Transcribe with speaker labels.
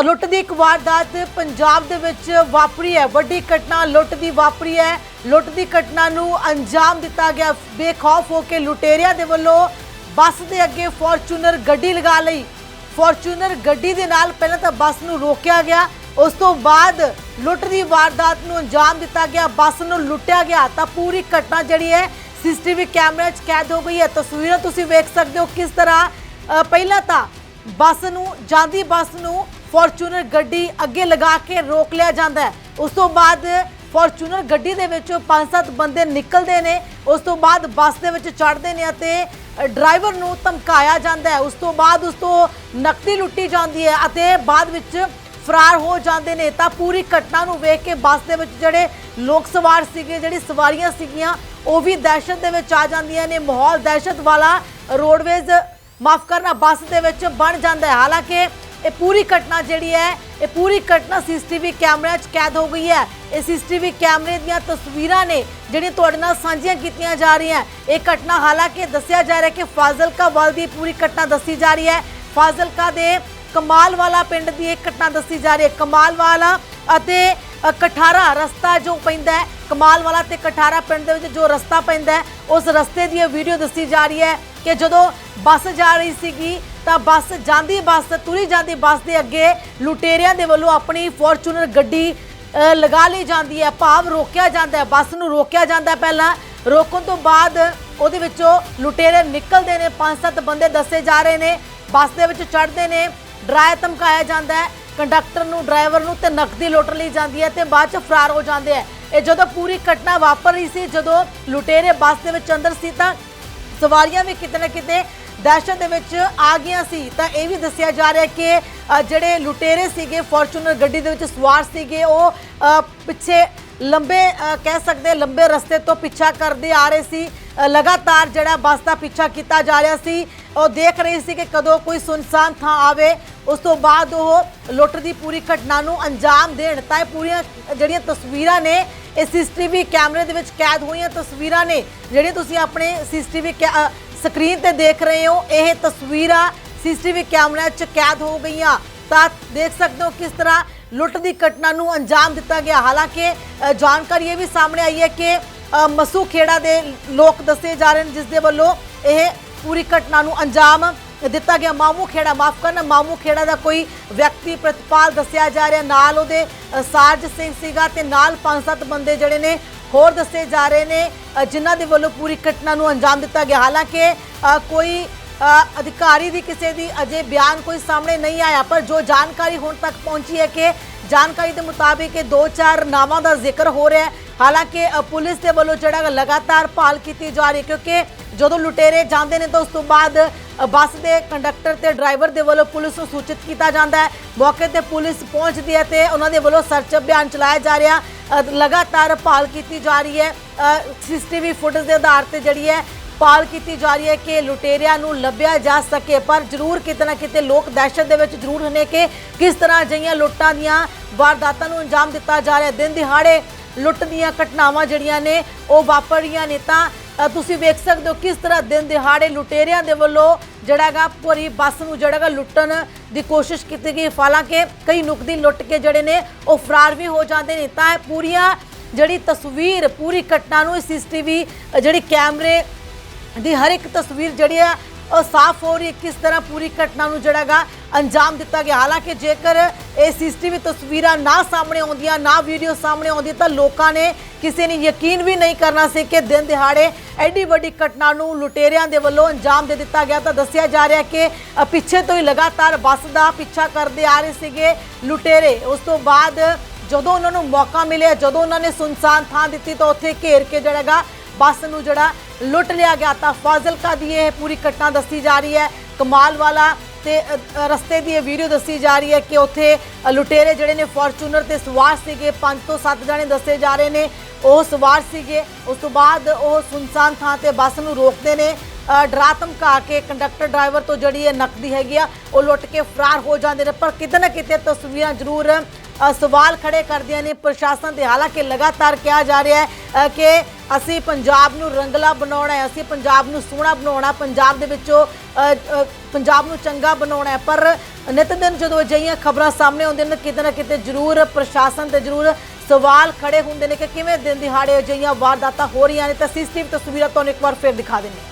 Speaker 1: ਤਾਂ ਲੁੱਟ ਦੀ ਇੱਕ ਵਾਰਦਾਤ ਪੰਜਾਬ ਦੇ ਵਿੱਚ ਵਾਪਰੀ ਹੈ। ਵੱਡੀ ਘਟਨਾ ਲੁੱਟ ਦੀ ਵਾਪਰੀ ਹੈ। ਲੁੱਟ ਦੀ ਘਟਨਾ ਨੂੰ ਅੰਜਾਮ ਦਿੱਤਾ ਗਿਆ। ਬੇਖੌਫ ਹੋ ਕੇ ਲੁਟੇਰਿਆਂ ਦੇ ਵੱਲੋਂ ਬੱਸ ਦੇ ਅੱਗੇ ਫੋਰਚੂਨਰ ਗੱਡੀ ਲਗਾ ਲਈ। ਫੋਰਚੂਨਰ ਗੱਡੀ ਦੇ ਨਾਲ ਪਹਿਲਾਂ ਤਾਂ ਬੱਸ ਨੂੰ ਰੋਕਿਆ ਗਿਆ। ਉਸ ਤੋਂ ਬਾਅਦ ਲੁੱਟ ਦੀ ਵਾਰਦਾਤ ਨੂੰ ਅੰਜਾਮ ਦਿੱਤਾ ਗਿਆ। ਬੱਸ ਨੂੰ ਲੁੱਟਿਆ ਗਿਆ। ਤਾਂ ਪੂਰੀ ਘਟਨਾ ਜਿਹੜੀ ਹੈ, ਸੀਸੀਟੀਵੀ ਕੈਮਰੇ 'ਚ ਕੈਦ ਹੋ ਗਈ ਹੈ। ਤਸਵੀਰਾਂ ਤੁਸੀਂ ਵੇਖ ਸਕਦੇ ਹੋ ਕਿਸ ਤਰ੍ਹਾਂ ਪਹਿਲਾਂ ਤਾਂ ਬੱਸ ਨੂੰ, ਜਾਂਦੀ ਬੱਸ ਨੂੰ ਫੋਰਚੂਨਰ ਗੱਡੀ ਅੱਗੇ ਲਗਾ ਕੇ ਰੋਕ ਲਿਆ ਜਾਂਦਾ ਹੈ। ਉਸ ਤੋਂ ਬਾਅਦ ਫੋਰਚੂਨਰ ਗੱਡੀ ਦੇ ਵਿੱਚੋਂ ਪੰਜ ਸੱਤ ਬੰਦੇ ਨਿਕਲਦੇ ਨੇ। ਉਸ ਤੋਂ ਬਾਅਦ ਬੱਸ ਦੇ ਵਿੱਚ ਚੜ੍ਹਦੇ ਨੇ ਅਤੇ ਡਰਾਈਵਰ ਨੂੰ ਧਮਕਾਇਆ ਜਾਂਦਾ ਹੈ। ਉਸ ਤੋਂ ਬਾਅਦ ਉਸ ਤੋਂ ਨਕਦੀ ਲੁੱਟੀ ਜਾਂਦੀ ਹੈ ਅਤੇ ਬਾਅਦ ਵਿੱਚ ਫਰਾਰ ਹੋ ਜਾਂਦੇ ਨੇ। ਤਾਂ ਪੂਰੀ ਘਟਨਾ ਨੂੰ ਵੇਖ ਕੇ ਬੱਸ ਦੇ ਵਿੱਚ ਜਿਹੜੇ ਲੋਕ ਸਵਾਰ ਸੀਗੇ, ਜਿਹੜੀ ਸਵਾਰੀਆਂ ਸੀਗੀਆਂ, ਉਹ ਵੀ ਦਹਿਸ਼ਤ ਦੇ ਵਿੱਚ ਆ ਜਾਂਦੀਆਂ ਨੇ। ਮਾਹੌਲ ਦਹਿਸ਼ਤ ਵਾਲਾ ਰੋਡਵੇਜ਼ ਮਾਫ ਕਰਨਾ ਬੱਸ ਦੇ ਵਿੱਚ ਬਣ ਜਾਂਦਾ ਹੈ। ਹਾਲਾਂਕਿ ਇਹ ਪੂਰੀ ਘਟਨਾ ਜਿਹੜੀ ਹੈ, ਇਹ ਪੂਰੀ ਘਟਨਾ ਸੀਸੀਟੀਵੀ ਕੈਮਰਿਆਂ 'ਚ ਕੈਦ ਹੋ ਗਈ ਹੈ। ਇਹ ਸੀਸੀਟੀਵੀ ਕੈਮਰੇ ਦੀਆਂ ਤਸਵੀਰਾਂ ਨੇ ਜਿਹੜੀਆਂ ਤੁਹਾਡੇ ਨਾਲ ਸਾਂਝੀਆਂ ਕੀਤੀਆਂ ਜਾ ਰਹੀਆਂ ਇਹ ਘਟਨਾ ਹਾਲਾਂਕਿ ਦੱਸਿਆ ਜਾ ਰਿਹਾ ਕਿ ਫਾਜ਼ਿਲਕਾ ਵੱਲ ਦੀ ਪੂਰੀ ਘਟਨਾ ਦੱਸੀ ਜਾ ਰਹੀ ਹੈ। ਫਾਜ਼ਿਲਕਾ ਦੇ ਕਮਾਲ ਵਾਲਾ ਪਿੰਡ ਦੀ ਇਹ ਘਟਨਾ ਦੱਸੀ ਜਾ ਰਹੀ ਹੈ। ਕਮਾਲ ਵਾਲਾ ਅਤੇ ਕਠਾਰਾ ਰਸਤਾ ਜੋ ਪੈਂਦਾ ਹੈ ਕਮਾਲ ਵਾਲਾ ਤੇ ਕਠਾਰਾ ਪਿੰਡ ਦੇ ਵਿੱਚ ਜੋ ਰਸਤਾ ਪੈਂਦਾ ਹੈ, ਉਸ ਰਸਤੇ ਦੀ ਇਹ ਵੀਡੀਓ ਦੱਸੀ ਜਾ ਰਹੀ ਹੈ ਕਿ ਜਦੋਂ ਬੱਸ ਜਾ ਰਹੀ ਸੀਗੀ ਤਾਂ ਬੱਸ ਜਾਂਦੀ ਬੱਸ ਤੁਰੀ ਜਾਂਦੀ ਬੱਸ ਦੇ ਅੱਗੇ ਲੁਟੇਰਿਆਂ ਦੇ ਵੱਲੋਂ ਆਪਣੀ ਫੋਰਚੂਨਰ ਗੱਡੀ ਲਗਾ ਲਈ ਜਾਂਦੀ ਹੈ। ਭਾਵ ਰੋਕਿਆ ਜਾਂਦਾ ਹੈ, ਬੱਸ ਨੂੰ ਰੋਕਿਆ ਜਾਂਦਾ ਪਹਿਲਾਂ। ਰੋਕਣ ਤੋਂ ਬਾਅਦ ਉਹਦੇ ਵਿੱਚੋਂ ਲੁਟੇਰੇ ਨਿਕਲਦੇ ਨੇ, ਪੰਜ ਸੱਤ ਬੰਦੇ ਦੱਸੇ ਜਾ ਰਹੇ ਨੇ। ਬੱਸ ਦੇ ਵਿੱਚ ਚੜ੍ਹਦੇ ਨੇ, ਡਰਾਇਆ ਧਮਕਾਇਆ ਜਾਂਦਾ ਹੈ। ਕੰਡਕਟਰ ਨੂੰ, ਡਰਾਈਵਰ ਨੂੰ ਤੇ ਨਕਦੀ ਲੁੱਟ ਲਈ ਜਾਂਦੀ ਹੈ ਤੇ ਬਾਅਦ ਚ ਫਰਾਰ ਹੋ ਜਾਂਦੇ ਆ ਇਹ ਜਦੋਂ ਪੂਰੀ ਘਟਨਾ ਵਾਪਰ ਰਹੀ ਸੀ, ਜਦੋਂ ਲੁਟੇਰੇ ਬੱਸ ਦੇ ਵਿੱਚ ਅੰਦਰ ਸੀ ਤਾਂ ਸਵਾਰੀਆਂ ਵੀ ਕਿਤੇ ਨਾ ਕਿਤੇ ਦਹਿਸ਼ਤ ਦੇ ਵਿੱਚ ਆ ਗਈਆਂ ਸੀ। ਤਾਂ ਇਹ ਵੀ ਦੱਸਿਆ ਜਾ ਰਿਹਾ ਕਿ ਜਿਹੜੇ ਲੁਟੇਰੇ ਸੀਗੇ, ਫੋਰਚੂਨਰ ਗੱਡੀ ਦੇ ਵਿੱਚ ਸਵਾਰ ਸੀਗੇ, ਉਹ ਪਿੱਛੇ ਲੰਬੇ ਕਹਿ ਸਕਦੇ ਲੰਬੇ ਰਸਤੇ ਤੋਂ ਪਿੱਛਾ ਕਰਦੇ ਆ ਰਹੇ ਸੀ। ਲਗਾਤਾਰ ਜਿਹੜਾ ਬੱਸ ਦਾ ਪਿੱਛਾ ਕੀਤਾ ਜਾ ਰਿਹਾ ਸੀ। ਉਹ ਦੇਖ ਰਹੇ ਸੀ ਕਿ ਕਦੋਂ ਕੋਈ ਸੁਨਸਾਨ ਥਾਂ ਆਵੇ, ਉਸ ਤੋਂ ਬਾਅਦ ਉਹ ਲੁੱਟ ਦੀ ਪੂਰੀ ਘਟਨਾ ਨੂੰ ਅੰਜਾਮ ਦੇਣ। ਤਾਂ ਇਹ ਪੂਰੀਆਂ, ਜਿਹੜੀਆਂ ਤਸਵੀਰਾਂ ਨੇ, ਇਹ ਸੀਸੀਟੀਵੀ ਕੈਮਰੇ ਦੇ ਵਿੱਚ ਕੈਦ ਹੋਈਆਂ ਤਸਵੀਰਾਂ ਨੇ, ਜਿਹੜੀਆਂ ਤੁਸੀਂ ਆਪਣੇ ਸੀਸੀਟੀਵੀ ਸਕਰੀਨ ਤੇ ਦੇਖ ਰਹੇ ਹੋ ਇਹ ਤਸਵੀਰਾਂ ਸੀਸੀਟੀਵੀ ਕੈਮਰਿਆਂ 'ਚ ਕੈਦ ਹੋ ਗਈਆਂ। ਤਾਂ ਦੇਖ ਸਕਦੇ ਹੋ ਕਿਸ ਤਰ੍ਹਾਂ ਲੁੱਟ ਦੀ ਘਟਨਾ ਨੂੰ ਅੰਜਾਮ ਦਿੱਤਾ ਗਿਆ। ਹਾਲਾਂਕਿ ਜਾਣਕਾਰੀ ਇਹ ਵੀ ਸਾਹਮਣੇ ਆਈ ਹੈ ਕਿ ਅ, ਮਸੂ ਖੇੜਾ ਦੇ ਲੋਕ ਦੱਸੇ ਜਾ ਰਹੇ ਨੇ ਜਿਸ ਦੇ ਵੱਲੋਂ ਇਹ ਪੂਰੀ ਘਟਨਾ ਨੂੰ ਅੰਜਾਮ ਦਿੱਤਾ ਗਿਆ। ਮਾਮੂ ਖੇੜਾ ਮਾਫ ਕਰਨਾ ਮਾਮੂ ਖੇੜਾ ਦਾ ਕੋਈ ਵਿਅਕਤੀ ਪ੍ਰਤਪਾਲ ਦੱਸਿਆ ਜਾ ਰਿਹਾ। ਨਾਲ ਉਹਦੇ ਸਾਰਜ ਸਿੰਘ ਸੀਗਾ ਤੇ ਨਾਲ ਪੰਜ ਸੱਤ ਬੰਦੇ ਜਿਹੜੇ ਨੇ ਹੋਰ ਦੱਸੇ ਜਾ ਰਹੇ ਨੇ ਜਿਨ੍ਹਾਂ ਦੇ ਵੱਲੋਂ ਪੂਰੀ ਘਟਨਾ ਨੂੰ ਅੰਜਾਮ ਦਿੱਤਾ ਗਿਆ। ਹਾਲਾਂਕਿ ਕੋਈ ਅਧਿਕਾਰੀ ਦੀ ਕਿਸੇ ਦੀ ਅਜੇ ਬਿਆਨ ਕੋਈ ਸਾਹਮਣੇ ਨਹੀਂ ਆਇਆ, ਪਰ ਜੋ ਜਾਣਕਾਰੀ ਹੁਣ ਤੱਕ ਪਹੁੰਚੀ ਹੈ ਕਿ ਜਾਣਕਾਰੀ ਦੇ ਮੁਤਾਬਿਕ ਇਹ ਦੋ ਚਾਰ ਨਾਵਾਂ ਦਾ ਜ਼ਿਕਰ ਹੋ ਰਿਹਾ ਹੈ। ਹਾਲਾਂਕਿ ਪੁਲਿਸ ਦੇ ਵੱਲੋਂ ਜਿਹੜਾ ਲਗਾਤਾਰ ਭਾਲ ਕੀਤੀ ਜਾ ਰਹੀ ਹੈ, ਕਿਉਂਕਿ ਜਦੋਂ ਲੁਟੇਰੇ ਜਾਂਦੇ ਨੇ ਤਾਂ ਉਸ ਤੋਂ ਬਾਅਦ ਬੱਸ ਦੇ ਕੰਡਕਟਰ ਤੇ ਡਰਾਈਵਰ ਦੇ ਵੱਲੋਂ ਪੁਲਿਸ ਨੂੰ ਸੂਚਿਤ ਕੀਤਾ ਜਾਂਦਾ ਹੈ। ਮੌਕੇ ਤੇ ਪੁਲਿਸ ਪਹੁੰਚਦੀ ਹੈ ਤੇ ਉਹਨਾਂ ਦੇ ਵੱਲੋਂ ਸਰਚ ਅਭਿਆਨ ਚਲਾਇਆ ਜਾ ਰਿਹਾ। ਲਗਾਤਾਰ ਪਾਲ ਕੀਤੀ ਜਾ ਰਹੀ ਹੈ। ਸੀਸੀਟੀਵੀ ਫੁਟੇਜ ਦੇ ਆਧਾਰ ਤੇ ਜਿਹੜੀ ਹੈ ਪਾਲ ਕੀਤੀ ਜਾ ਰਹੀ ਹੈ ਕਿ ਲੁਟੇਰਿਆਂ ਨੂੰ ਲੱਭਿਆ ਜਾ ਸਕੇ। ਪਰ ਜ਼ਰੂਰ ਕਿਤੇ ਨਾ ਕਿਤੇ ਲੋਕ ਦਹਿਸ਼ਤ ਦੇ ਵਿੱਚ ਜ਼ਰੂਰ ਨੇ ਕਿ ਕਿਸ ਤਰ੍ਹਾਂ ਅਜਿਹੀਆਂ ਲੁੱਟਾਂ ਦੀਆਂ ਵਾਰਦਾਤਾਂ ਨੂੰ ਅੰਜਾਮ ਦਿੱਤਾ ਜਾ ਰਿਹਾ ਦਿਨ ਦਿਹਾੜੇ ਲੁੱਟ ਦੀਆਂ ਘਟਨਾਵਾਂ ਜਿਹੜੀਆਂ ਨੇ, ਉਹ ਵਾਪਰ ਰਹੀਆਂ ਨੇ ਤਾਂ ਤੁਸੀਂ ਵੇਖ ਸਕਦੇ ਹੋ ਕਿਸ ਤਰ੍ਹਾਂ ਦਿਨ ਦਿਹਾੜੇ ਲੁਟੇਰਿਆਂ ਦੇ ਵੱਲੋਂ ਜਿਹੜਾਗਾ ਪੂਰੀ ਬੱਸ ਨੂੰ ਜਿਹੜਾਗਾ ਲੁੱਟਣ ਦੀ ਕੋਸ਼ਿਸ਼ ਕੀਤੀ ਗਈ। ਹਾਲਾਂਕਿ ਕਈ ਨੁਕਦੀ ਲੁੱਟ ਕੇ ਜਿਹੜੇ ਨੇ ਉਹ ਫਰਾਰ ਵੀ ਹੋ ਜਾਂਦੇ ਨੇ। ਤਾਂ ਇਹ ਪੂਰੀਆਂ ਜਿਹੜੀ ਤਸਵੀਰ, ਪੂਰੀ ਘਟਨਾ ਨੂੰ ਸੀਸੀਟੀਵੀ ਜਿਹੜੀ ਕੈਮਰੇ ਦੀ ਹਰ ਇੱਕ ਤਸਵੀਰ ਜਿਹੜੀ ਆ ਸਾਫ਼ ਹੋ ਰਹੀ ਹੈ, ਕਿਸ ਤਰ੍ਹਾਂ ਪੂਰੀ ਘਟਨਾ ਨੂੰ ਜਿਹੜਾਗਾ ਅੰਜਾਮ ਦਿੱਤਾ ਗਿਆ। ਹਾਲਾਂਕਿ ਜੇਕਰ ਇਹ ਸੀਸੀਟੀਵੀ ਤਸਵੀਰਾਂ ਨਾ ਸਾਹਮਣੇ ਆਉਂਦੀਆਂ, ਨਾ ਵੀਡੀਓ ਸਾਹਮਣੇ ਆਉਂਦੀ, ਤਾਂ ਲੋਕਾਂ ਨੇ ਕਿਸੇ ਨੇ ਯਕੀਨ ਵੀ ਨਹੀਂ ਕਰਨਾ ਸੀ ਕਿ ਦਿਨ ਦਿਹਾੜੇ ਐਡੀ ਵੱਡੀ ਘਟਨਾ ਨੂੰ ਲੁਟੇਰਿਆਂ ਦੇ ਵੱਲੋਂ ਅੰਜਾਮ ਦੇ ਦਿੱਤਾ ਗਿਆ। ਤਾਂ ਦੱਸਿਆ ਜਾ ਰਿਹਾ ਕਿ ਪਿੱਛੇ ਤੋਂ ਹੀ ਲਗਾਤਾਰ ਬੱਸ ਦਾ ਪਿੱਛਾ ਕਰਦੇ ਆ ਰਹੇ ਸੀਗੇ ਲੁਟੇਰੇ। ਉਸ ਤੋਂ ਬਾਅਦ ਜਦੋਂ ਉਹਨਾਂ ਨੂੰ ਮੌਕਾ ਮਿਲਿਆ, ਜਦੋਂ ਉਹਨਾਂ ਨੇ ਸੁਨਸਾਨ ਥਾਂ ਦਿੱਤੀ, ਤਾਂ ਉੱਥੇ ਘੇਰ ਕੇ ਜਿਹੜਾਗਾ ਬੱਸ ਨੂੰ ਜਿਹੜਾ ਲੁੱਟ ਲਿਆ ਗਿਆ ਤਾਂ ਫਾਜ਼ਿਲਕਾ ਦੀ ਇਹ ਪੂਰੀ ਘਟਨਾ ਦੱਸੀ ਜਾ ਰਹੀ ਹੈ। ਕਮਾਲ ਵਾਲਾ ਤੇ ਰਸਤੇ ਦੀ ਇਹ ਵੀਡੀਓ ਦੱਸੀ ਜਾ ਰਹੀ ਹੈ ਕਿ ਉੱਥੇ ਲੁਟੇਰੇ ਜਿਹੜੇ ਨੇ ਫੋਰਚੂਨਰ ਤੇ ਸਵਾਰ ਸੀਗੇ। 5 ਤੋਂ 7 ਜਣੇ ਦੱਸੇ ਜਾ ਰਹੇ ਨੇ। ਉਹ ਸਵਾਰ ਸੀਗੇ। ਉਸ ਤੋਂ ਬਾਅਦ ਉਹ ਸੁਨਸਾਨ ਥਾਂ ਤੇ ਬੱਸ ਨੂੰ ਰੋਕਦੇ ਨੇ। ਡਰਾ ਧਮਕਾ ਕੇ ਕੰਡਕਟਰ ਡਰਾਈਵਰ ਤੋਂ ਜਿਹੜੀ ਇਹ ਨਕਦੀ ਹੈਗੀ ਆ, ਉਹ ਲੁੱਟ ਕੇ ਫਰਾਰ ਹੋ ਜਾਂਦੇ ਨੇ। ਪਰ ਕਿਤੇ ਨਾ ਕਿਤੇ ਤਸਵੀਰਾਂ ਜ਼ਰੂਰ ਸਵਾਲ ਖੜੇ ਕਰਦੀਆਂ ਨੇ। ਪ੍ਰਸ਼ਾਸਨ ਦੇ ਹਾਲਾਂਕਿ ਲਗਾਤਾਰ ਕਿਹਾ ਜਾ ਰਿਹਾ ਹੈ ਕਿ ਅਸੀਂ ਪੰਜਾਬ ਨੂੰ ਰੰਗਲਾ ਬਣਾਉਣਾ ਹੈ, ਅਸੀਂ ਪੰਜਾਬ ਨੂੰ ਸੋਹਣਾ ਬਣਾਉਣਾ ਪੰਜਾਬ ਦੇ ਵਿੱਚੋਂ ਪੰਜਾਬ ਨੂੰ ਚੰਗਾ ਬਣਾਉਣਾ ਹੈ। ਪਰ ਨਿਤ ਦਿਨ ਜਦੋਂ ਅਜਿਹੀਆਂ ਖਬਰਾਂ ਸਾਹਮਣੇ ਆਉਂਦੀਆਂ ਨੇ, ਕਿਤੇ ਨਾ ਕਿਤੇ ਜ਼ਰੂਰ ਪ੍ਰਸ਼ਾਸਨ ਤੇ ਜ਼ਰੂਰ ਸਵਾਲ ਖੜੇ ਹੁੰਦੇ ਨੇ ਕਿ ਕਿਵੇਂ ਦਿਨ ਦਿਹਾੜੇ ਅਜਿਹੀਆਂ ਵਾਰਦਾਤਾਂ ਹੋ ਰਹੀਆਂ ਨੇ। ਤਾਂ ਸੀਸੀਟੀਵੀ ਤਸਵੀਰਾਂ ਤੁਹਾਨੂੰ ਇੱਕ ਵਾਰ ਫਿਰ ਦਿਖਾ ਦਿੰਦੇ